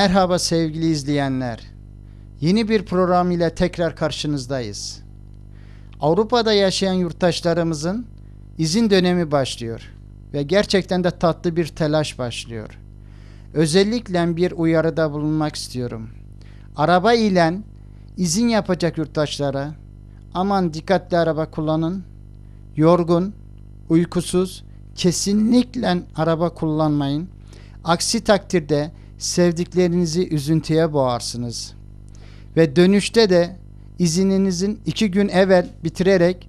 Merhaba sevgili izleyenler. Yeni bir program ile tekrar karşınızdayız. Avrupa'da yaşayan yurttaşlarımızın izin dönemi başlıyor ve gerçekten de tatlı bir telaş başlıyor. Özellikle bir uyarıda bulunmak istiyorum. Araba ile izin yapacak yurttaşlara aman dikkatli araba kullanın. Yorgun, uykusuz kesinlikle araba kullanmayın. Aksi takdirde sevdiklerinizi üzüntüye boğarsınız. Ve dönüşte de izininizin iki gün evvel bitirerek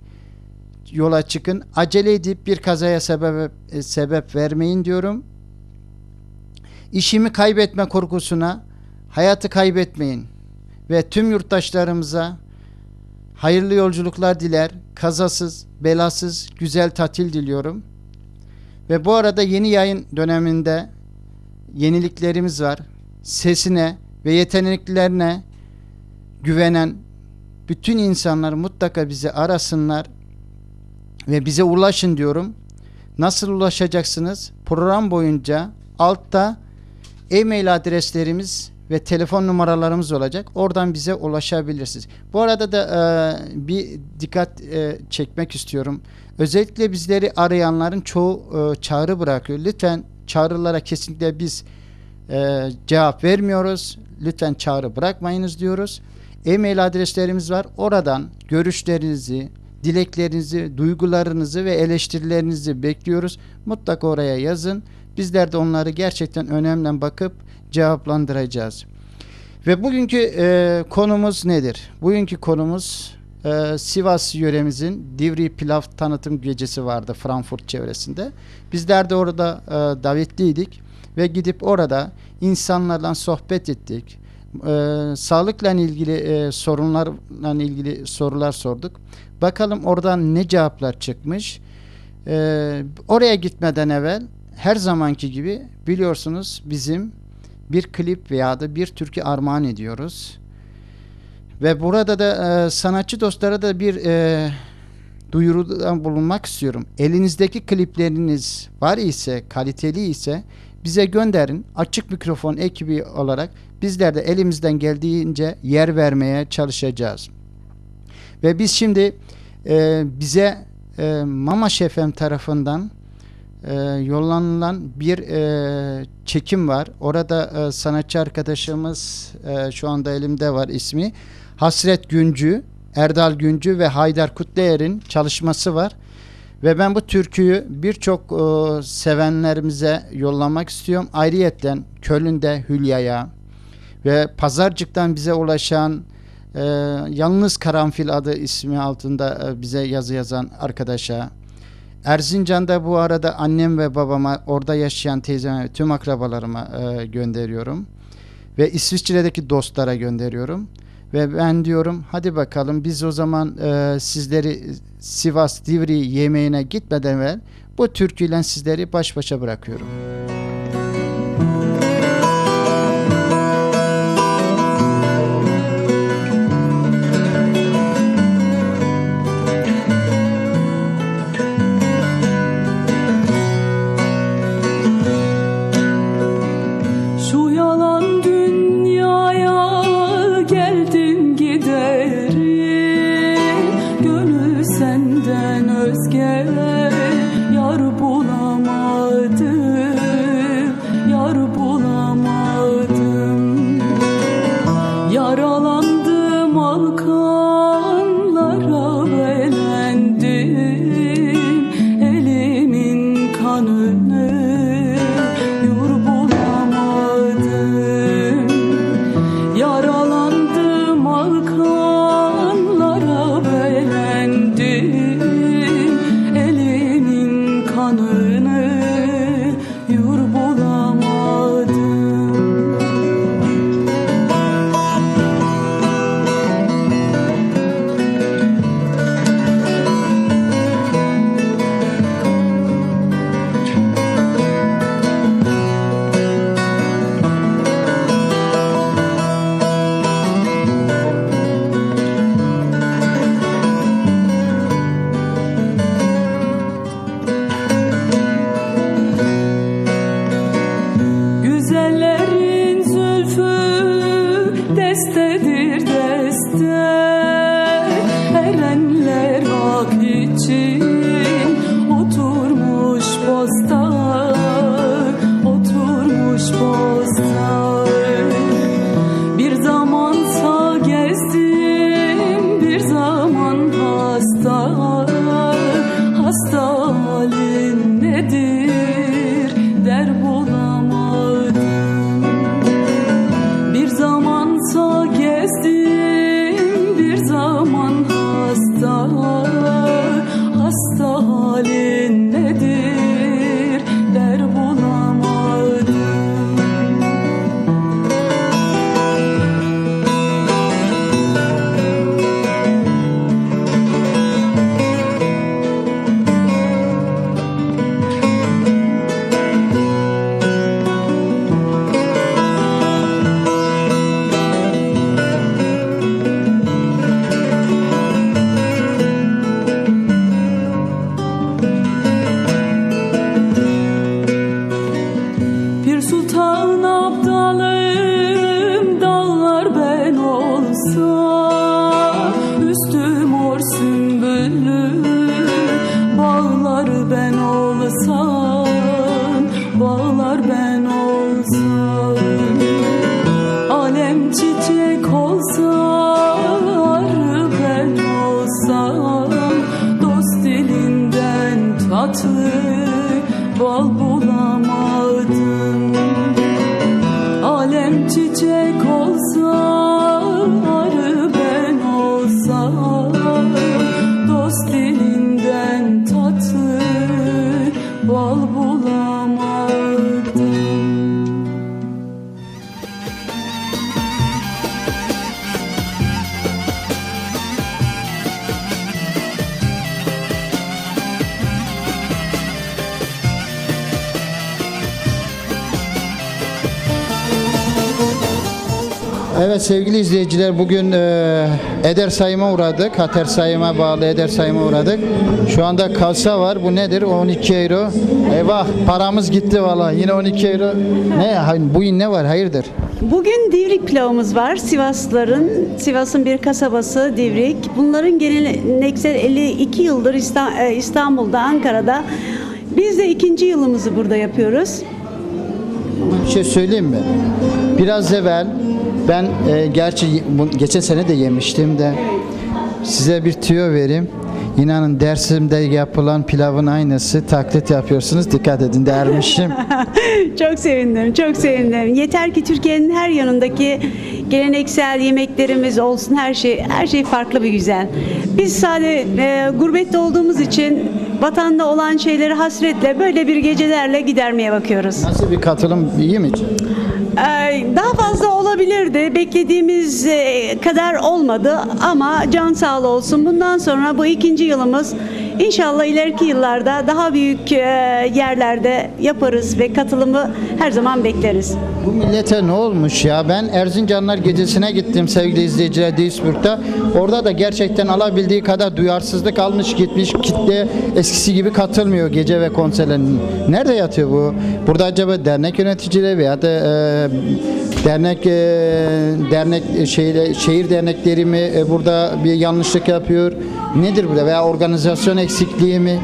yola çıkın. Acele edip bir kazaya sebep, e, sebep vermeyin diyorum. İşimi kaybetme korkusuna hayatı kaybetmeyin. Ve tüm yurttaşlarımıza hayırlı yolculuklar diler. Kazasız, belasız, güzel tatil diliyorum. Ve bu arada yeni yayın döneminde yeniliklerimiz var. Sesine ve yeteneklerine güvenen bütün insanlar mutlaka bizi arasınlar ve bize ulaşın diyorum. Nasıl ulaşacaksınız? Program boyunca altta e-mail adreslerimiz ve telefon numaralarımız olacak. Oradan bize ulaşabilirsiniz. Bu arada da e, bir dikkat e, çekmek istiyorum. Özellikle bizleri arayanların çoğu e, çağrı bırakıyor. Lütfen çağrılara kesinlikle biz e, cevap vermiyoruz. Lütfen çağrı bırakmayınız diyoruz. E-mail adreslerimiz var. Oradan görüşlerinizi, dileklerinizi, duygularınızı ve eleştirilerinizi bekliyoruz. Mutlaka oraya yazın. Bizler de onları gerçekten önemli bakıp cevaplandıracağız. Ve bugünkü e, konumuz nedir? Bugünkü konumuz e, Sivas yöremizin Divri Pilav tanıtım gecesi vardı Frankfurt çevresinde. Bizler de orada e, davetliydik ve gidip orada insanlarla sohbet ettik. E, sağlıkla ilgili e, sorunlarla ilgili sorular sorduk. Bakalım oradan ne cevaplar çıkmış. E, oraya gitmeden evvel her zamanki gibi biliyorsunuz bizim bir klip veya da bir türkü armağan ediyoruz. Ve burada da e, sanatçı dostlara da bir e, duyuruda bulunmak istiyorum. Elinizdeki klipleriniz var ise, kaliteli ise bize gönderin. Açık mikrofon ekibi olarak bizler de elimizden geldiğince yer vermeye çalışacağız. Ve biz şimdi e, bize e, Mama Şefem tarafından e, yollanılan bir e, çekim var. Orada e, sanatçı arkadaşımız e, şu anda elimde var ismi. Hasret Güncü, Erdal Güncü ve Haydar Kutlayer'in çalışması var. Ve ben bu türküyü birçok e, sevenlerimize yollamak istiyorum. Ayrıyetten Köln'de Hülya'ya ve Pazarcık'tan bize ulaşan e, Yalnız Karanfil adı ismi altında e, bize yazı yazan arkadaşa Erzincan'da bu arada annem ve babama orada yaşayan teyzeme tüm akrabalarıma e, gönderiyorum. Ve İsviçre'deki dostlara gönderiyorum. Ve ben diyorum hadi bakalım biz o zaman e, sizleri Sivas Divri yemeğine gitmeden evvel bu türküyle sizleri baş başa bırakıyorum. Evet sevgili izleyiciler bugün e, Eder sayıma uğradık. Hater sayıma bağlı Eder sayıma uğradık. Şu anda kasa var. Bu nedir? 12 euro. Eyvah paramız gitti valla. Yine 12 euro. Ne? Ha- Bu ne var? Hayırdır? Bugün Divrik pilavımız var. Sivaslıların, Sivas'ın bir kasabası Divrik. Bunların geleneksel 52 yıldır e, İstanbul'da, Ankara'da. Biz de ikinci yılımızı burada yapıyoruz. Bir şey söyleyeyim mi? Biraz evvel ben e, gerçi bu, geçen sene de yemiştim de size bir tüyo vereyim. İnanın dersimde yapılan pilavın aynısı taklit yapıyorsunuz. Dikkat edin dermişim. çok sevindim, çok sevindim. Yeter ki Türkiye'nin her yanındaki geleneksel yemeklerimiz olsun, her şey her şey farklı bir güzel. Biz sadece e, gurbette olduğumuz için vatanda olan şeyleri hasretle böyle bir gecelerle gidermeye bakıyoruz. Nasıl bir katılım iyi mi? Ee, Daha olabilirdi. Beklediğimiz e, kadar olmadı ama can sağlığı olsun. Bundan sonra bu ikinci yılımız. İnşallah ileriki yıllarda daha büyük e, yerlerde yaparız ve katılımı her zaman bekleriz. Bu millete ne olmuş ya? Ben Erzincanlar gecesine gittim sevgili izleyiciler Duisburg'da. Orada da gerçekten alabildiği kadar duyarsızlık almış gitmiş. Kitle eskisi gibi katılmıyor gece ve konserlerin. Nerede yatıyor bu? Burada acaba dernek yöneticileri veya da e, dernek e, dernek e, şeyle şehir dernekleri mi e, burada bir yanlışlık yapıyor? Nedir burada veya organizasyon eksikliği mi?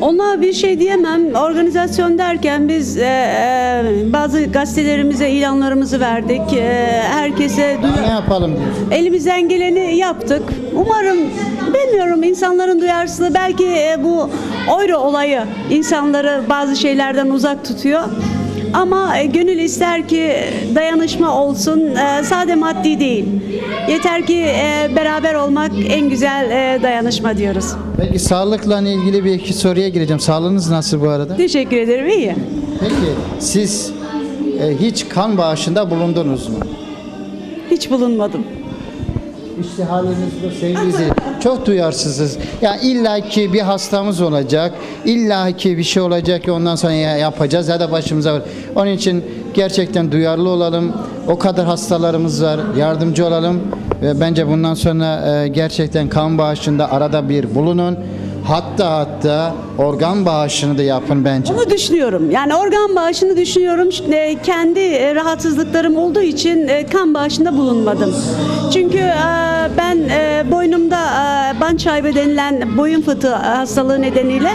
Ona bir şey diyemem. Organizasyon derken biz e, e, bazı gazetelerimize ilanlarımızı verdik. E, herkese duyu- Ne yapalım diyorsun? Elimizden geleni yaptık. Umarım bilmiyorum insanların duyarsızlığı belki e, bu euro olayı insanları bazı şeylerden uzak tutuyor. Ama e, gönül ister ki dayanışma olsun, e, sade maddi değil. Yeter ki e, beraber olmak en güzel dayanışma diyoruz. Peki sağlıkla ilgili bir iki soruya gireceğim. Sağlığınız nasıl bu arada? Teşekkür ederim, iyi. Peki siz hiç kan bağışında bulundunuz mu? Hiç bulunmadım. İşte haliniz bu izleyiciler. Çok duyarsızız. Ya illa ki bir hastamız olacak. illa ki bir şey olacak ki ondan sonra ya- yapacağız ya da başımıza var. Onun için gerçekten duyarlı olalım. O kadar hastalarımız var. Yardımcı olalım. Ve bence bundan sonra e, gerçekten kan bağışında arada bir bulunun. Hatta hatta organ bağışını da yapın bence. Onu düşünüyorum. Yani organ bağışını düşünüyorum. E, Kendi e, rahatsızlıklarım olduğu için e, kan bağışında bulunmadım. Çünkü e, ben e, boynumda e, kıvanç şaibe denilen boyun fıtığı hastalığı nedeniyle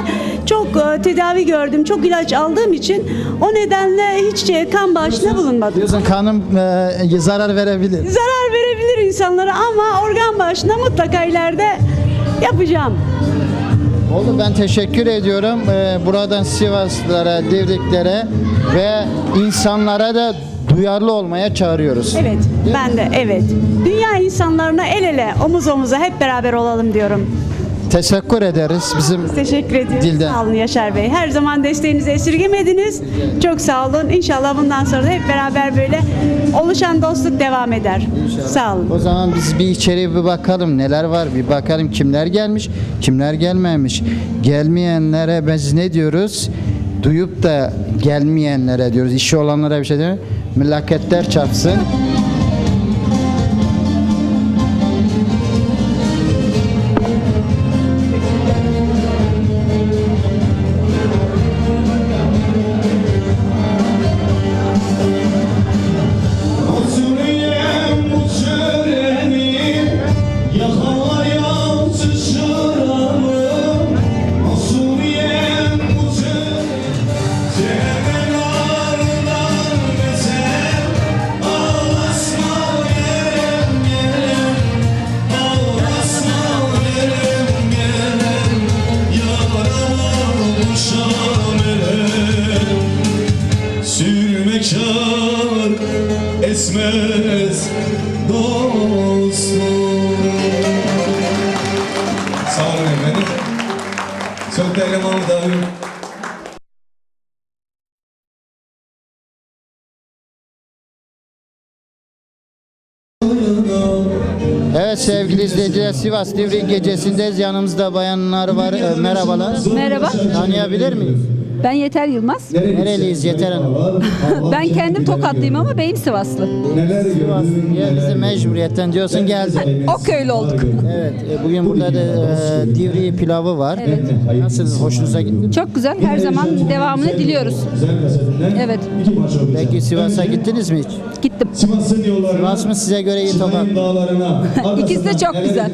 çok e, tedavi gördüm. Çok ilaç aldığım için o nedenle hiç e, kan bağışına bulunmadım. Diyorsun kanım e, zarar verebilir. Zarar verebilir insanlara ama organ bağışına mutlaka ileride yapacağım. Oldu ben teşekkür ediyorum. Ee, buradan Sivaslılara, Divriklere ve insanlara da duyarlı olmaya çağırıyoruz. Evet, ben de evet. Dünya insanlarına el ele, omuz omuza hep beraber olalım diyorum. Teşekkür ederiz bizim Teşekkür ediyorum. Dilden. Sağ olun Yaşar Bey. Her zaman desteğinizi esirgemediniz. Çok sağ olun. İnşallah bundan sonra da hep beraber böyle oluşan dostluk devam eder. Sağ olun. O zaman biz bir içeri bir bakalım neler var bir bakalım kimler gelmiş kimler gelmemiş. Gelmeyenlere biz ne diyoruz? Duyup da gelmeyenlere diyoruz. İşi olanlara bir şey mi? Mülaketler çarpsın. Sözlerle Mahmut abi. Evet sevgili izleyiciler Sivas Divrik gecesindeyiz. Yanımızda bayanlar var. Ee, merhabalar. Merhaba, Tanıyabilir miyiz? Ben Yeter Yılmaz. Nereliyiz Yeter Hanım? Ben kendim Tokatlıyım ama beyim Sivaslı. Sivas diye bizi mecburiyetten diyorsun geldi. O köylü olduk. Evet e, bugün burada da e, divri pilavı var. Nasıl hoşunuza gitti? Çok güzel, her zaman devamını diliyoruz. Evet, Peki Sivas'a gittiniz mi hiç? gittim. Sivas'ın yollarına, Sivas mı size göre iyi tokat? dağlarına. İkisi de çok güzel.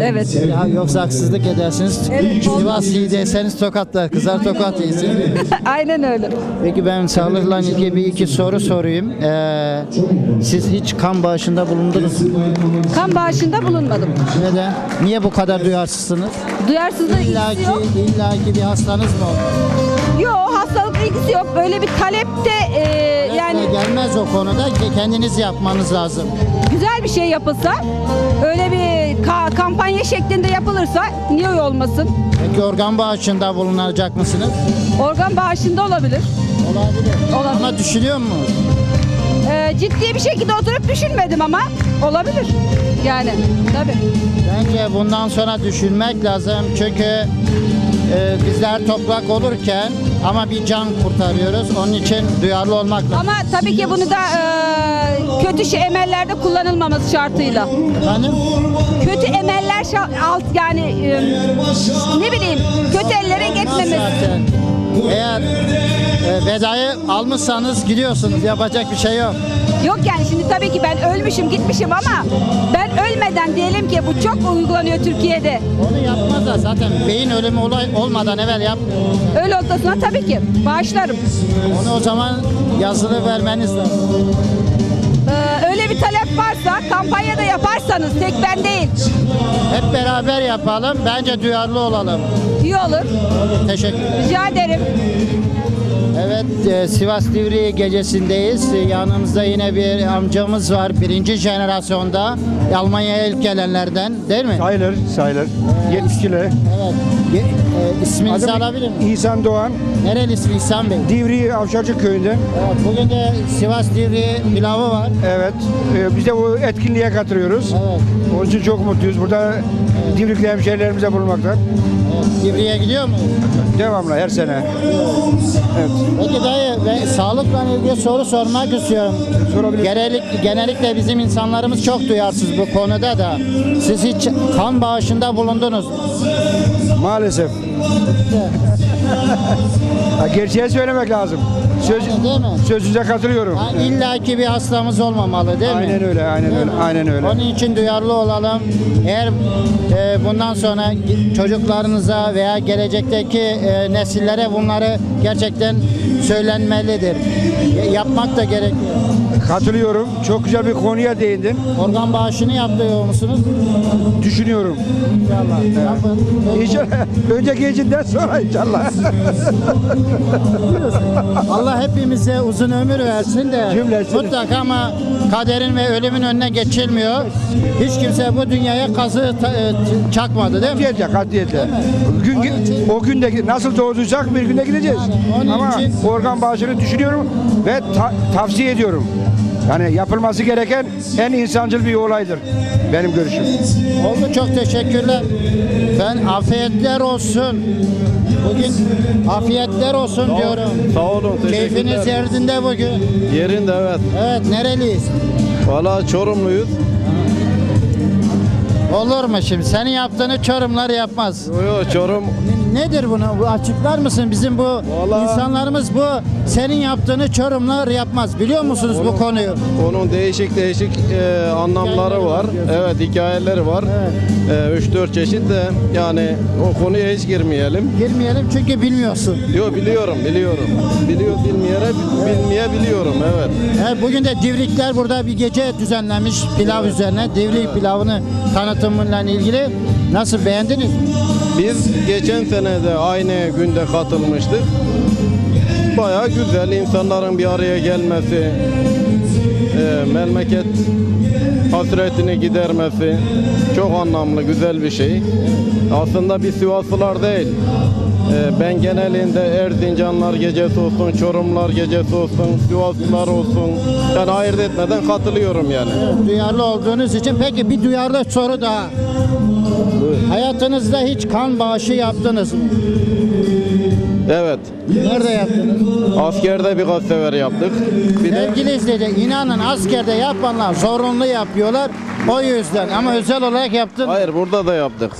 Evet. Ya yoksa haksızlık edersiniz. Evet. Sivas iyi deseniz tokatlar. Kızar tokat iyisin. Aynen öyle. Peki ben sağlıkla ilgili bir iki soru sorayım. Ee, siz hiç kan bağışında bulundunuz mu? Kan bağışında bulunmadım. Neden? Niye bu kadar duyarsızsınız? Duyarsızlığı İlla ilgisi yok. illa ki bir hastanız mı oldu? Yok, hastalık ilgisi yok. Böyle bir talep de e, yani Yani gelmez o konuda ki kendiniz yapmanız lazım. güzel bir şey yapılsa, öyle bir ka- kampanya şeklinde yapılırsa niye olmasın? Peki organ bağışında bulunacak mısınız? Organ bağışında olabilir. Olabilir. Olabilir. Ama düşünüyor musunuz? Ee, ciddi bir şekilde oturup düşünmedim ama olabilir. Yani tabii. Bence bundan sonra düşünmek lazım çünkü e, bizler toprak olurken ama bir can kurtarıyoruz. Onun için duyarlı olmak lazım. Ama tabii ki bunu da e, kötü şey emellerde kullanılmaması şartıyla. Efendim? Kötü emeller şa- alt yani e, ne bileyim kötü ellere geçmemesi. Zaten eğer e, vedayı almışsanız gidiyorsunuz. Yapacak bir şey yok. Yok yani şimdi tabii ki ben ölmüşüm gitmişim ama ben ölmeden diyelim ki bu çok uygulanıyor Türkiye'de. Onu yapmaz da zaten beyin ölümü olay olmadan evvel yapmıyor. Öyle oltasına tabii ki bağışlarım. Onu o zaman yazılı vermeniz lazım. Ee, öyle bir talep varsa kampanyada yaparsanız tek ben değil Hep beraber yapalım. Bence duyarlı olalım. iyi olur. Teşekkür Rica ederim. Evet, e, Sivas Divri gecesindeyiz. E, Yanımızda yine bir amcamız var. Birinci jenerasyonda Almanya'ya ilk gelenlerden değil mi? Sayılır, sayılır. 72'li. Evet. Ye- e, isminizi Adım alabilir miyim? İhsan Doğan, Nerelisin İhsan Bey? Divri Avşarcık köyünden. Evet, bugün de Sivas Divri pilavı var. Evet, e, biz de bu etkinliğe katılıyoruz. Evet. Onun için çok mutluyuz. Burada Divrikli hemşehrilerimize bulunmaktan. Divri'ye gidiyor mu? Devamlı her sene. Evet. Peki dayı ve sağlıkla ilgili soru sormak istiyorum. Sorabilir. Genellik, genellikle bizim insanlarımız çok duyarsız bu konuda da. Siz hiç kan bağışında bulundunuz? Maalesef. Gerçeği söylemek lazım. Söz, Değil mi? sözünüze katılıyorum. Ha, İlla ki bir hastamız olmamalı değil mi? Aynen öyle, aynen Değil öyle, mi? aynen öyle. Onun için duyarlı olalım. Eğer e, bundan sonra çocuklarınıza veya gelecekteki e, nesillere bunları gerçekten söylenmelidir. Yapmak da gerekiyor. Katılıyorum. Çok güzel bir konuya değindin. Organ bağışını yapıyor musunuz? Düşünüyorum. İnşallah. Yapın. İnşallah. Önce gencinden sonra inşallah. Allah hepimize uzun ömür versin de Cümlesini. mutlaka ama kaderin ve ölümün önüne geçilmiyor. Hiç kimse bu dünyaya kazı ta- e, çakmadı değil mi? Katiyetle, katiyetle. Gün, Onun için- o günde nasıl doğduysak bir günde gideceğiz. Yani onun Ama için- organ bağışını düşünüyorum ve ta- tavsiye ediyorum. Yani yapılması gereken en insancıl bir olaydır. Benim görüşüm. Oldu çok teşekkürler. Ben afiyetler olsun. Bugün afiyetler olsun diyorum. Sağ olun, Keyfiniz yerinde bugün. Yerinde evet. Evet nereliyiz? Valla Çorumluyuz. Olur mu şimdi? Senin yaptığını Çorumlar yapmaz. Yo, yo, Çorum Nedir bunu? Bu açıklar mısın? Bizim bu Vallahi- insanlarımız bu senin yaptığını Çorumlar yapmaz. Biliyor musunuz bu konuyu? onun değişik değişik e, anlamları var. Evet hikayeleri var. E, 3-4 çeşit de yani o konuya hiç girmeyelim. Girmeyelim çünkü bilmiyorsun. Yo biliyorum biliyorum. Biliyor bilmeyene bilmeye biliyorum evet. Evet, bugün de Divrikler burada bir gece düzenlemiş pilav üzerine. Divrik pilavını tanıtımıyla ilgili. Nasıl beğendiniz? Biz geçen sene de aynı günde katılmıştık. Bayağı güzel insanların bir araya gelmesi, e, memleket hasretini gidermesi çok anlamlı, güzel bir şey. Aslında bir Sivaslılar değil. E, ben genelinde Erzincanlar gecesi olsun, Çorumlar gecesi olsun, Sivaslılar olsun. Yani ayırt etmeden katılıyorum yani. Duyarlı olduğunuz için. Peki bir duyarlı soru daha. Hayatınızda hiç kan bağışı yaptınız mı? Evet. Nerede yaptınız? Askerde birkaç sefer yaptık. Bir de Sevgili izleyici inanın askerde yapanlar zorunlu yapıyorlar. O yüzden ama özel olarak yaptın. Hayır burada da yaptık.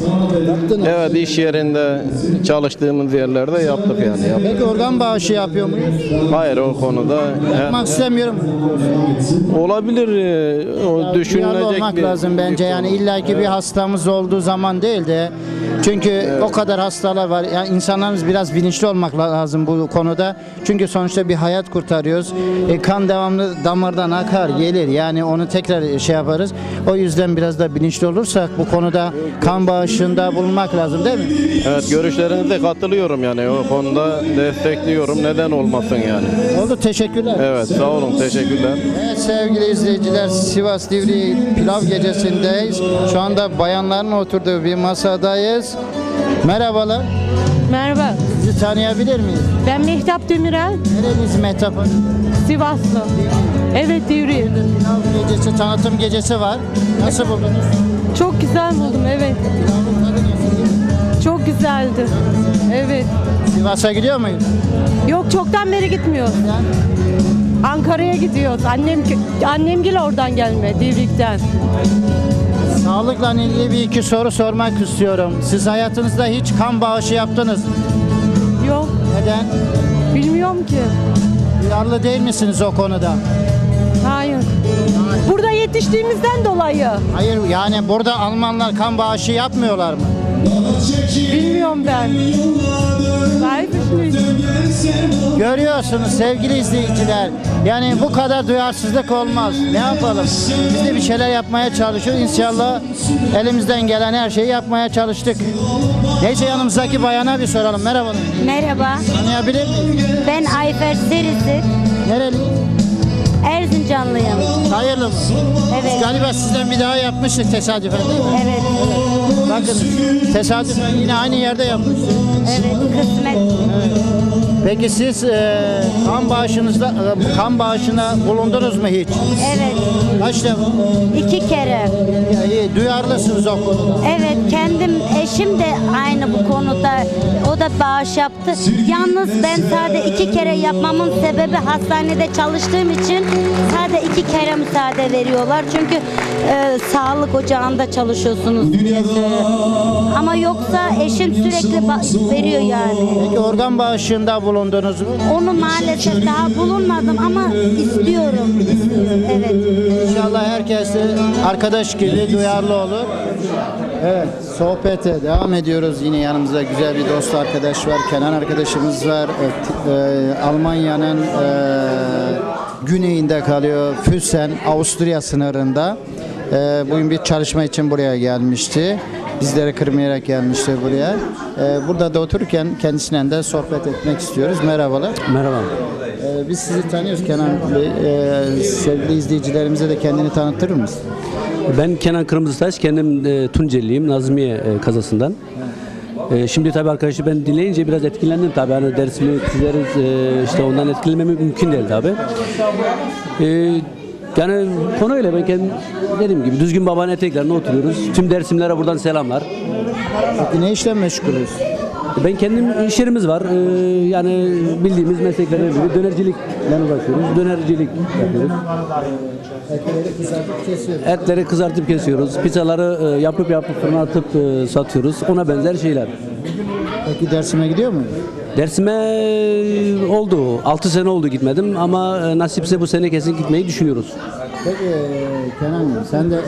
Evet iş yerinde çalıştığımız yerlerde yaptık yani. Yaptık. Peki organ bağışı yapıyor muyuz? Hayır o konuda Yapmak istemiyorum. olabilir e, o Duyarlı düşünülecek olmak bir lazım bence bir yani illaki bir hastamız olduğu zaman değil de çünkü o kadar hastalar var. Yani insanlarımız biraz bilinçli olmak lazım bu konuda. Çünkü sonuçta bir hayat kurtarıyoruz. E, kan devamlı damardan akar, gelir. Yani onu tekrar şey yaparız. O yüzden biraz da bilinçli olursak bu konuda kan bağışında bulunmak lazım değil mi? Evet görüşlerinize katılıyorum yani o konuda destekliyorum. Neden olmasın yani. Oldu teşekkürler. Evet sağ olun teşekkürler. Evet sevgili izleyiciler Sivas Divri Pilav Gecesi'ndeyiz. Şu anda bayanların oturduğu bir masadayız. Merhabalar. Merhaba, Sizi tanıyabilir miyiz? ben Mehtap Demirel, Nereliyiz Mehtap Hanım? Sivaslı. Evet Divri. Pilav gecesi, tanıtım gecesi var. Nasıl buldunuz? Çok güzel buldum, evet. Pilavın tadı nasıl? Çok güzeldi. Evet. Sivas'a gidiyor muyuz? Yok çoktan beri gitmiyoruz. Ankara'ya gidiyoruz. Annem annemgil oradan gelme, Divrik'ten. Sağlıkla ilgili bir iki soru sormak istiyorum. Siz hayatınızda hiç kan bağışı yaptınız? Yok, Neden? bilmiyorum ki. Duyarlı değil misiniz o konuda? Hayır. Yetiştiğimizden dolayı. Hayır yani burada Almanlar kan bağışı yapmıyorlar mı? Bilmiyorum ben. Düşünüyorum. Görüyorsunuz sevgili izleyiciler. Yani bu kadar duyarsızlık olmaz. Ne yapalım? Biz de bir şeyler yapmaya çalışıyoruz. İnşallah elimizden gelen her şeyi yapmaya çalıştık. Neyse yanımızdaki bayana bir soralım. Merhaba. Merhaba, Tanıyabilir miyim? ben Ayfer Serisi, Nereli? Erzincanlıyım. Hayırlı mı? Evet. Galiba sizden bir daha yapmıştık tesadüfen değil mi? Evet, Bakın tesadüfen yine aynı yerde yapmıştık. evet, kısmet. Peki siz e, kan bağışınızda e, kan bağışına bulundunuz mu hiç? Evet, Kaç defa? iki kere. İyi, duyarlısınız o konuda. Evet, kendim, eşim de aynı bu konuda, o da bağış yaptı. Yalnız ben sadece iki kere yapmamın sebebi hastanede çalıştığım için sadece iki kere müsaade veriyorlar. Çünkü e, sağlık ocağında çalışıyorsunuz. Ama yoksa eşim sürekli ba- veriyor yani. Peki organ bağışında bulundunuz mu? Onu maalesef daha bulunmadım ama istiyorum. istiyorum. Evet. İnşallah herkes de arkadaş gibi duyarlı olur. Evet, sohbete devam ediyoruz. Yine yanımızda güzel bir dost arkadaş var. Kenan arkadaşımız var. Evet, e, Almanya'nın e, güneyinde kalıyor. Füssen, Avusturya sınırında. E, bugün bir çalışma için buraya gelmişti. Bizleri kırmayarak gelmişti buraya. E, burada da otururken kendisiyle de sohbet etmek istiyoruz. Merhabalar. Merhaba. Ee, Biz sizi tanıyoruz Kenan Bey. Ee, sevgili izleyicilerimize de kendini tanıtır mısın? Ben Kenan Kırmızıtaş, kendim e, Tunceliyim, Nazmiye e, kazasından. E, şimdi tabii arkadaşı ben dinleyince biraz etkilendim tabii. Hani dersimi çizeriz, e, işte ondan etkilenmem mümkün değil tabii. E, yani konu öyle ben kendim dediğim gibi düzgün babanın eteklerine oturuyoruz. Tüm dersimlere buradan selamlar. Peki ne işle meşgulüz? Ben kendim iş yerimiz var. E, yani bildiğimiz mesleklerden biri dönercilikle uğraşıyoruz. Dönercilik yapıyoruz. Etleri kızartıp kesiyoruz. Etleri kızartıp kesiyoruz. Pizzaları e, yapıp yapıp fırına atıp e, satıyoruz. Ona benzer şeyler. Peki dersime gidiyor mu? Dersime e, oldu. 6 sene oldu gitmedim ama e, nasipse bu sene kesin gitmeyi düşünüyoruz. Peki e, Kenan sen de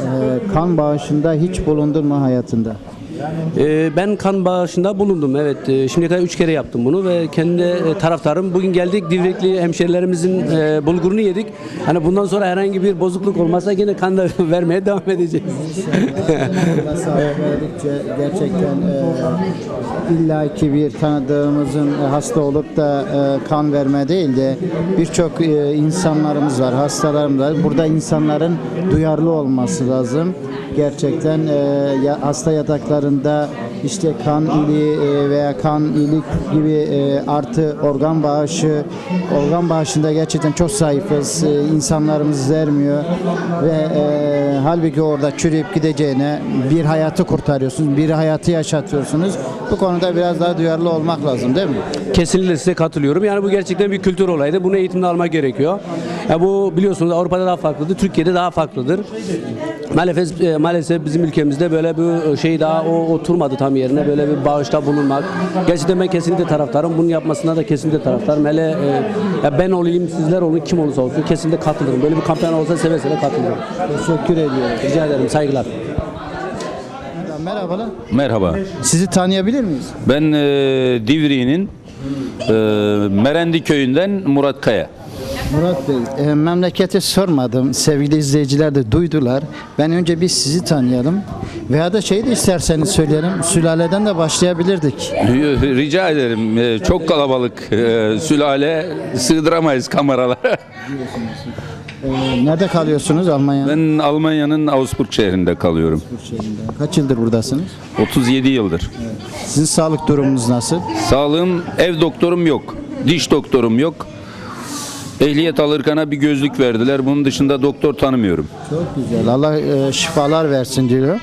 kan bağışında hiç bulundun mu hayatında? E, ben kan bağışında bulundum. Evet. E, şimdiye kadar 3 kere yaptım bunu ve kendi e, taraftarım. Bugün geldik Divrekli hemşerilerimizin e, bulgurunu yedik. Hani bundan sonra herhangi bir bozukluk olmazsa yine kan da vermeye devam edeceğiz. Sağlık gerçekten e, illaki bir tanıdığımızın e, hasta olup da e, kan verme değil de birçok insanlarımız var, hastalarımız var. Burada insanların duyarlı olması lazım. Gerçekten hasta yataklarında işte kan ili e, veya kan ilik gibi e, artı organ bağışı, organ bağışında gerçekten çok zayıfız. E, insanlarımız vermiyor ve halbuki orada çürüyüp gideceğine bir hayatı kurtarıyorsunuz, bir hayatı yaşatıyorsunuz. Bu konuda biraz daha duyarlı olmak lazım değil mi? Kesinlikle size katılıyorum. Yani bu gerçekten bir kültür olaydı. Bunu eğitimde almak gerekiyor. Ya bu biliyorsunuz Avrupa'da daha farklıdır, Türkiye'de daha farklıdır. Maalesef, e, maalesef bizim ülkemizde böyle bir şey daha o oturmadı tam yerine. Böyle bir bağışta bulunmak. Gerçekten ben kesinlikle taraftarım. Bunun yapmasına da kesinlikle taraftarım. Hele e, ya ben olayım, sizler olun, kim olursa olsun kesinlikle katılırım. Böyle bir kampanya olsa seve seve katılırım. Teşekkür ediyorum. Rica ederim. Saygılar. Merhabalar. Merhaba. Sizi tanıyabilir miyiz? Ben e, Divriği'nin e, Merendi köyünden Murat Kaya. Murat Bey, e, memleketi sormadım. Sevgili izleyiciler de duydular. Ben önce biz sizi tanıyalım. Veya da şeyi de isterseniz söyleyelim. Sülaleden de başlayabilirdik. Rica ederim. E, çok kalabalık e, sülale sığdıramayız kameralara. E, nerede kalıyorsunuz Almanya'da? Ben Almanya'nın Augsburg şehrinde kalıyorum. Kaç yıldır buradasınız? 37 yıldır. Sizin sağlık durumunuz nasıl? Sağlığım ev doktorum yok. Diş doktorum yok. Ehliyet alırkana bir gözlük verdiler. Bunun dışında doktor tanımıyorum. Çok güzel. Allah e, şifalar versin diyor.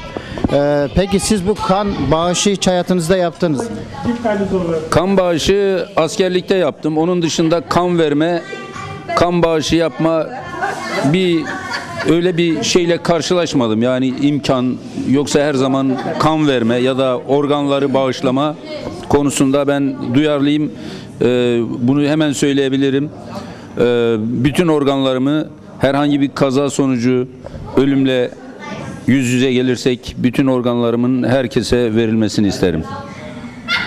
E, peki siz bu kan bağışı hiç hayatınızda yaptınız mı? Kan bağışı askerlikte yaptım. Onun dışında kan verme, kan bağışı yapma bir öyle bir şeyle karşılaşmadım. Yani imkan yoksa her zaman kan verme ya da organları bağışlama konusunda ben duyarlıyım. Ee, bunu hemen söyleyebilirim. Ee, bütün organlarımı herhangi bir kaza sonucu ölümle yüz yüze gelirsek bütün organlarımın herkese verilmesini isterim.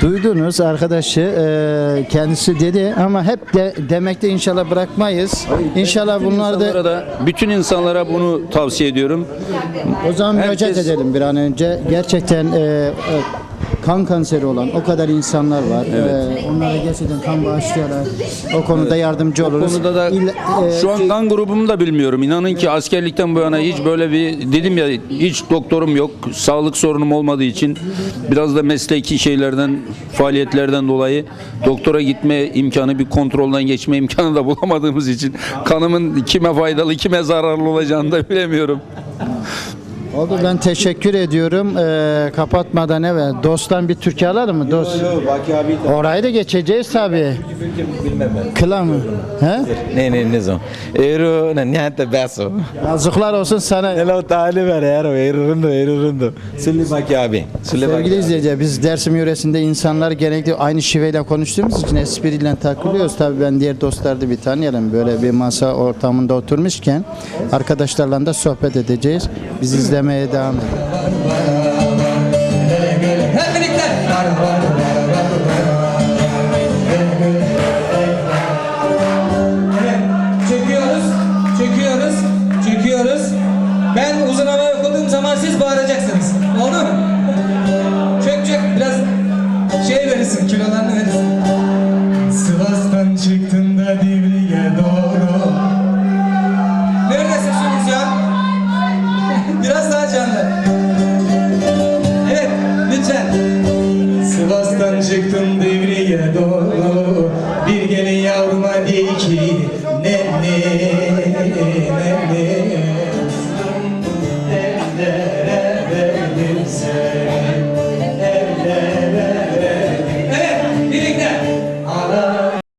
Duydunuz arkadaşı e, kendisi dedi ama hep de demekte inşallah bırakmayız. İnşallah bunlar da da bütün insanlara bunu tavsiye ediyorum. o zaman müracaat Herkes- edelim bir an önce. Gerçekten e, e, kan kanseri olan o kadar insanlar var. E, onlara gerçekten kan bağışlayarak o konuda yardımcı oluruz. konuda da İlla- e, şu an kan grubumu da bilmiyorum. İnanın ki askerlikten bu yana hiç böyle bir dedim ya hiç doktorum yok. Sağlık sorunum olmadığı için biraz da mesleki şeylerden faaliyetlerden dolayı doktora gitme imkanı bir kontrolden geçme imkanı da bulamadığımız için kanımın kime faydalı kime zararlı olacağını da bilemiyorum. Oldu ben teşekkür ediyorum. Ee, kapatmadan evvel dosttan bir türkü alalım mı? Dost. Baki abi Orayı da geçeceğiz tabii. bilmem ben. Kıla mı? He? Ne ne ne zo. Ero na niente beso. Yazıklar olsun sana. Hello tali ver ero ero rundo ero rundo. Sülli Baki abi. Sülli Sevgili Baki. izleyiciler biz Dersim yöresinde insanlar genellikle aynı şiveyle konuştuğumuz için espriyle takılıyoruz. Tabii ben diğer dostları da bir tanıyalım. Böyle bir masa ortamında oturmuşken arkadaşlarla da sohbet edeceğiz. Biz izlemeye devam edelim.